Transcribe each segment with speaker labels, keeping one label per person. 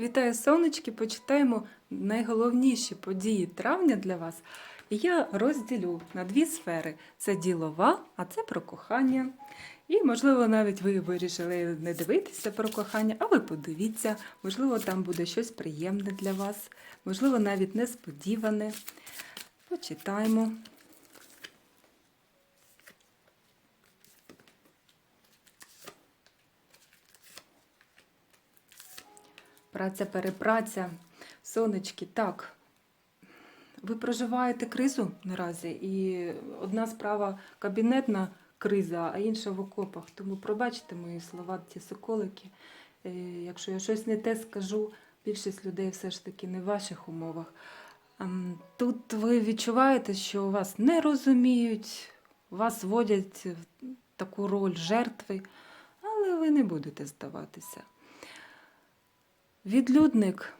Speaker 1: Вітаю, сонечки! Почитаємо найголовніші події травня для вас. Я розділю на дві сфери: це ділова, а це про кохання. І, можливо, навіть ви вирішили не дивитися про кохання, а ви подивіться, можливо, там буде щось приємне для вас, можливо, навіть несподіване. Почитаємо. Праця, перепраця, сонечки, так. Ви проживаєте кризу наразі, і одна справа кабінетна криза, а інша в окопах. Тому пробачте мої слова, ті соколики. Е, Якщо я щось не те скажу, більшість людей все ж таки не в ваших умовах. Ем, Тут ви відчуваєте, що вас не розуміють, вас вводять в таку роль жертви, але ви не будете здаватися. Відлюдник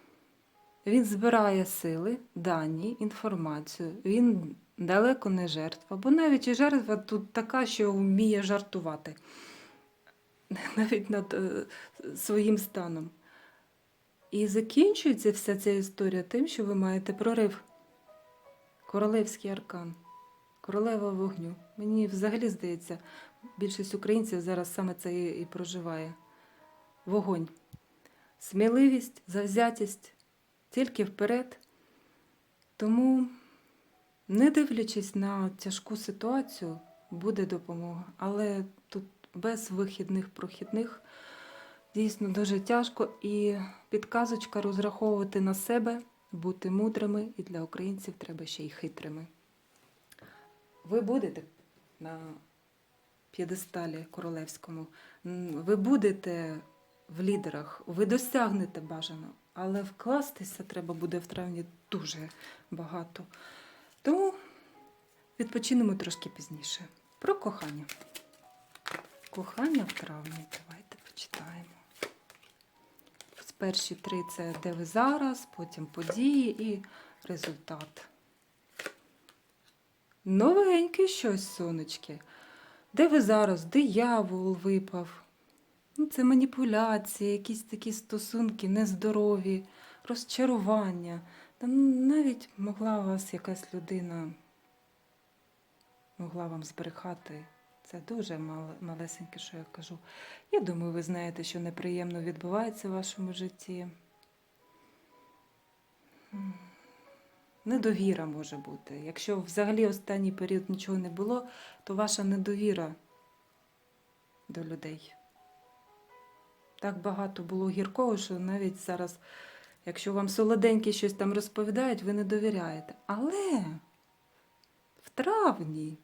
Speaker 1: він збирає сили, дані, інформацію. Він далеко не жертва, бо навіть і жертва тут така, що вміє жартувати навіть над е, своїм станом. І закінчується вся ця історія тим, що ви маєте прорив. Королевський аркан, королева вогню. Мені взагалі здається, більшість українців зараз саме це і і проживає. Вогонь. Сміливість, завзятість тільки вперед. Тому, не дивлячись на тяжку ситуацію, буде допомога. Але тут без вихідних прохідних дійсно дуже тяжко. І підказочка розраховувати на себе, бути мудрими, і для українців треба ще й хитрими. Ви будете на п'єдесталі королевському, ви будете в лідерах, ви досягнете бажано, але вкластися треба буде в травні дуже багато. Тому відпочинемо трошки пізніше. Про кохання. Кохання в травні. Давайте почитаємо. Перші три це де ви зараз, потім події і результат. Новеньке щось, сонечки. Де ви зараз? Диявол випав. Ну, це маніпуляції, якісь такі стосунки нездорові, розчарування. Та навіть могла вас якась людина могла вам збрехати. Це дуже малесеньке, що я кажу. Я думаю, ви знаєте, що неприємно відбувається в вашому житті. Недовіра може бути. Якщо взагалі останній період нічого не було, то ваша недовіра до людей. Так багато було гіркого, що навіть зараз, якщо вам солоденькі щось там розповідають, ви не довіряєте. Але в травні,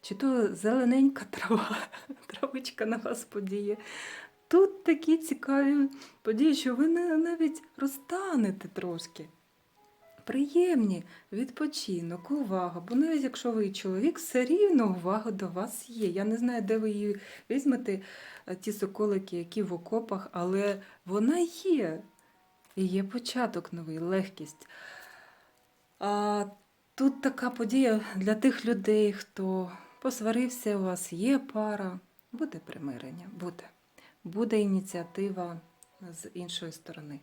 Speaker 1: чи то зелененька трава, травичка на вас подіє, тут такі цікаві події, що ви навіть розтанете трошки. Приємні відпочинок, увага. Бо навіть якщо ви чоловік, все рівно увага до вас є. Я не знаю, де ви її візьмете, е, ті соколики, які в окопах, але вона є. І є початок новий, легкість. А тут така подія для тих людей, хто посварився, у вас є пара, буде примирення, буде. Буде ініціатива з іншої сторони.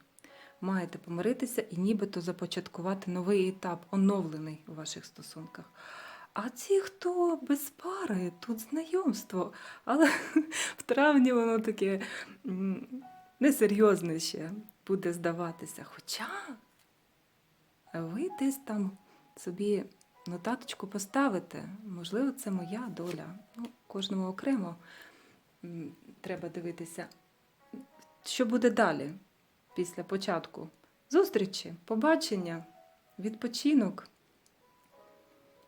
Speaker 1: Маєте помиритися і нібито започаткувати новий етап, оновлений у ваших стосунках. А ті, хто без пари, тут знайомство. Але в травні воно таке несерйозне ще буде здаватися. Хоча ви десь там собі нотаточку поставите, можливо, це моя доля. Ну, кожному окремо треба дивитися, що буде далі після початку зустрічі, побачення, відпочинок.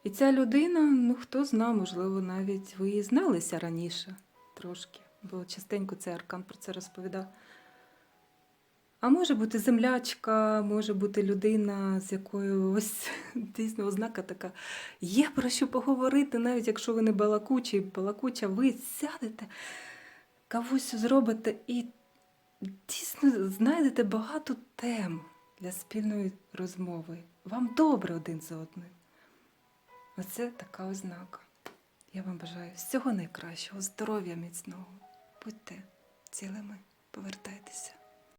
Speaker 1: І ця людина, ну хто зна, можливо, навіть ви і зналися раніше трошки, бо частенько цей аркан про це розповідав. А може бути землячка, може бути людина, з якою ось дійсно ознака така. Є про що поговорити, навіть якщо ви не балакучий, балакуча, ви сядете, кавусь зробите і дійсно знайдете багато тем для спільної розмови. Вам добре один за одним. Оце така ознака. Я вам бажаю всього найкращого, здоров'я міцного. Будьте цілими, повертайтеся.